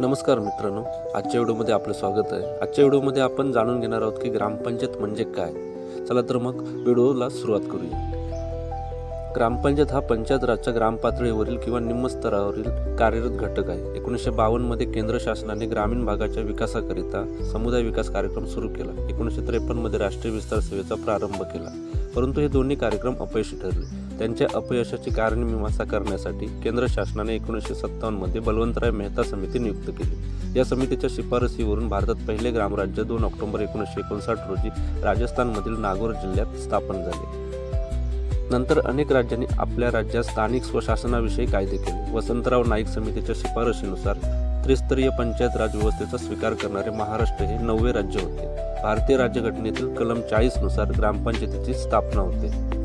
नमस्कार मित्रांनो आजच्या व्हिडिओमध्ये आपलं स्वागत आहे. आजच्या व्हिडिओमध्ये आपण जाणून घेणार आहोत की ग्रामपंचायत म्हणजे काय? चला तर मग व्हिडिओला सुरुवात करूया. ग्रामपंचायत हा पंचायत राजच्या ग्रामपातळीवरील किंवा निम्नस्तरावरील कार्यरत घटक आहे. एकोणीसशे बावन्नमध्ये केंद्र शासनाने ग्रामीण भागाच्या विकासाकरिता समुदाय विकास कार्यक्रम सुरू केला. एकोणीसशे त्रेपन्नमध्ये राष्ट्रीय विस्तार सेवेचा प्रारंभ केला. परंतु हे दोन्ही कार्यक्रम अपयशी ठरले. त्यांच्या अपयशाची कारणमीमांसा करण्यासाठी केंद्र शासनाने एकोणीसशे सत्तावन्नमध्ये बलवंतराय मेहता समिती नियुक्त केली. या समितीच्या शिफारसीवरून भारतात पहिले ग्रामराज्य दोन ऑक्टोबर एकोणीसशे एकोणसाठ रोजी राजस्थानमधील नागौर जिल्ह्यात स्थापन झाले. नंतर अनेक राज्यांनी आपल्या राज्यात स्थानिक स्वशासनाविषयी कायदे केले. वसंतराव नाईक समितीच्या शिफारशीनुसार त्रिस्तरीय पंचायत राज व्यवस्थेचा स्वीकार करणारे महाराष्ट्र हे नववे राज्य होते. भारतीय राज्यघटनेतील कलम चाळीसनुसार ग्रामपंचायतीची स्थापना होते.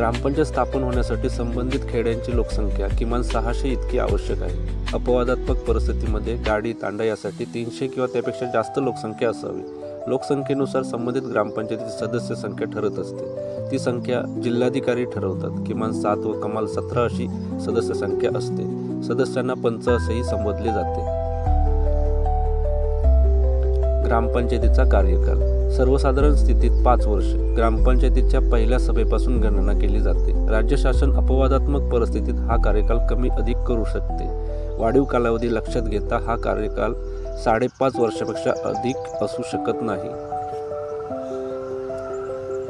ग्रामपंचायत स्थापन होण्यासाठी संबंधित खेड्यांची लोकसंख्या किमान सहाशे इतकी आवश्यक आहे. अपवादात्मक परिस्थितीमध्ये गाडी तांडा यासाठी तीनशे किंवा त्यापेक्षा जास्त लोकसंख्या असावी. लोकसंख्येनुसार संबंधित ग्रामपंचायतीची सदस्य संख्या ठरत असते. ती संख्या जिल्हाधिकारी ठरवतात. किमान सात व कमाल सतरा अशी सदस्य संख्या असते. सदस्यांना पंच असेही संबोधले जाते. ग्रामपंचायतीचा कार्यकाल सर्वसाधारण स्थितीत पाच वर्ष. ग्रामपंचायतीच्या पहिल्या सभेपासून गणना केली जाते. राज्य शासन अपवादात्मक परिस्थितीत हा कार्यकाल कमी अधिक करू शकते. वाढीव कालावधी लक्षात घेता हा कार्यकाल साडेपाच वर्षापेक्षा अधिक असू शकत नाही.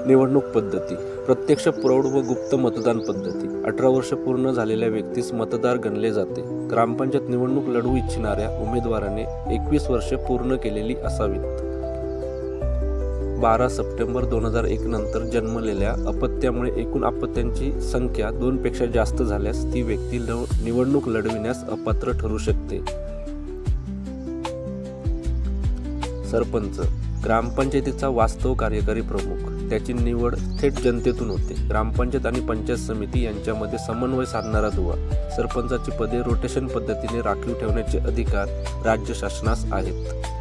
निवडणूक पद्धती. प्रत्यक्ष प्रौढ व गुप्त मतदान पद्धती. अठरा वर्ष पूर्ण झालेल्या व्यक्तीस मतदार गणले जाते. ग्रामपंचायत निवडणूक लढवू इच्छिणाऱ्या उमेदवाराने एकवीस वर्षे पूर्ण केलेली असावीत. बारा सप्टेंबर दोन हजार एक नंतर जन्मलेल्या अपत्यामुळे एकूण अपत्यांची संख्या दोनपेक्षा जास्त झाल्यास ती व्यक्ती निवडणूक लढविण्यास अपात्र ठरू शकते. सरपंच ग्रामपंचायतीचा वास्तव कार्यकारी प्रमुख त्याची निवड थेट जनतेतून होते. ग्रामपंचायत आणि पंचायत समिती यांच्यामध्ये समन्वय साधणारा दुवा. सरपंचाची पदे रोटेशन पद्धतीने राखीव ठेवण्याचे अधिकार राज्य शासनास आहेत.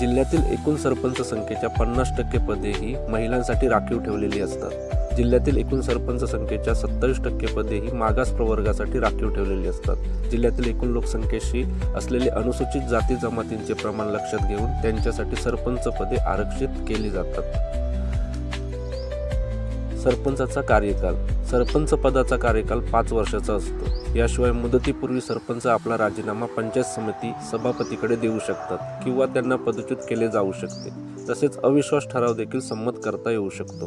जिल्ह्यातील एकूण सरपंच संख्येच्या पन्नास टक्के पदे ही महिलांसाठी राखीव ठेवलेली असतात. जिल्ह्यातील एकूण सरपंच संख्येच्या सत्तावीस टक्के पदे ही मागास प्रवर्गासाठी राखीव ठेवलेली असतात. जिल्ह्यातील एकूण लोकसंख्येशी असलेले अनुसूचित जाती जमातींचे प्रमाण लक्षात घेऊन त्यांच्यासाठी सरपंच पदे आरक्षित केली जातात. सरपंचाचा कार्यकाल सरपंच पदाचा कार्यकाल पाच वर्षाचा असतो. याशिवाय मुदतीपूर्वी सरपंच आपला राजीनामा पंचायत समिती सभापतीकडे देऊ शकतात किंवा त्यांना पदच्युत केले जाऊ शकते. तसेच अविश्वास ठराव देखील संमत करता येऊ शकतो.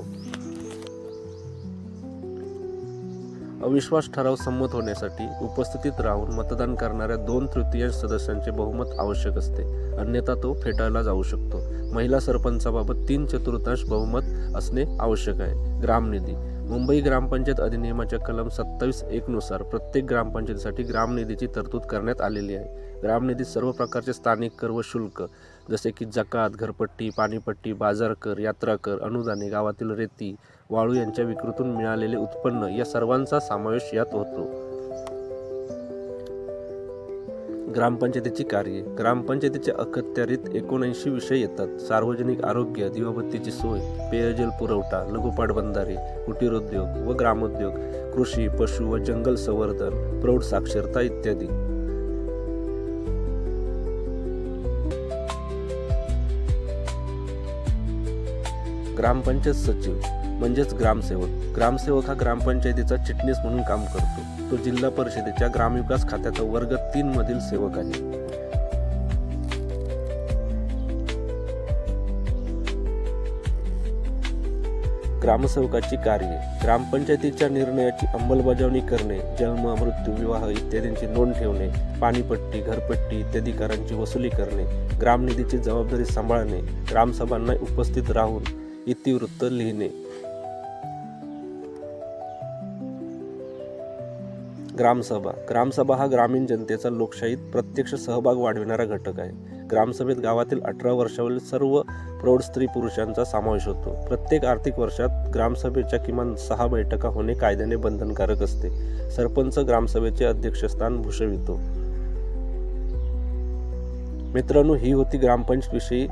अविश्वास ठराव संमत होण्यासाठी उपस्थितीत राहून मतदान करणाऱ्या दोन तृतीयांश सदस्यांचे बहुमत आवश्यक असते. अन्यथा तो फेटाळला जाऊ शकतो. महिला सरपंचाबाबत तीन चतुर्थांश बहुमत असणे आवश्यक आहे. ग्रामनिधी मुंबई ग्रामपंचायत अधिनियमाच्या कलम सत्तावीस एकनुसार प्रत्येक ग्रामपंचायतीसाठी ग्रामनिधीची तरतूद करण्यात आलेली आहे. ग्रामनिधीत सर्व प्रकारचे स्थानिक कर व शुल्क जसे की जकात घरपट्टी पाणीपट्टी बाजार कर यात्रा कर अनुदाने गावातील रेती वाळू यांच्या विक्रीतून मिळालेले उत्पन्न या सर्वांचा समावेश यात होतो. ग्रामपंचायतीची कार्ये ग्रामपंचायतीच्या अखत्यारीत एकोणऐंशी विषय येतात. सार्वजनिक आरोग्य दिवाबत्तीची सोय पेयजल पुरवठा लघुपाट बंधारे कुटीरोद्योग व ग्रामोद्योग कृषी पशु व जंगल संवर्धन प्रौढ साक्षरता इत्यादी. ग्रामपंचायत सचिव म्हणजेच ग्रामसेवक. ग्रामसेवक हा ग्रामपंचायतीचा चिटणीस म्हणून काम करतो. तो जिल्हा परिषदेच्या ग्रामविकास खात्याचा वर्ग तीन मधील सेवक आहे. ग्रामसेवकाची कार्ये. ग्रामपंचायतीच्या निर्णयाची अंमलबजावणी करणे जन्म मृत्यू विवाह इत्यादींची नोंद ठेवणे पाणीपट्टी घरपट्टी इत्यादी करांची वसुली करणे ग्रामनिधीची जबाबदारी सांभाळणे ग्रामसभांना उपस्थित राहून इतिवृत्त लिहिणे. ग्रामसभा. ग्रामसभा हा ग्रामीण जनतेचा लोकशाहीत प्रत्यक्ष सहभाग वाढविणारा घटक आहे. ग्रामसभेत गावातील अठरा वर्षावरील सर्व प्रौढ स्त्री पुरुषांचा समावेश होतो. प्रत्येक आर्थिक वर्षात ग्रामसभेच्या किमान सहा बैठका होणे कायद्याने बंधनकारक असते. सरपंच ग्रामसभेचे अध्यक्षस्थान भूषवितो. मित्रांनो ही होती ग्रामपंचविषयी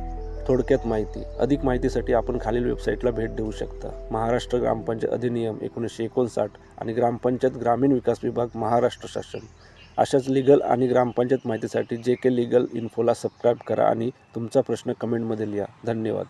थोडक्यात माहिती. अधिक माहितीसाठी आपण खालील वेबसाईटला भेट देऊ शकता. महाराष्ट्र ग्रामपंचायत अधिनियम एकोणीसशे एकोणसाठ आणि ग्रामपंचायत ग्रामीण विकास विभाग महाराष्ट्र शासन. अशाच लिगल आणि ग्रामपंचायत माहितीसाठी जे के लिगल इन्फोला सबस्क्राईब करा आणि तुमचा प्रश्न कमेंटमध्ये लिहा. धन्यवाद.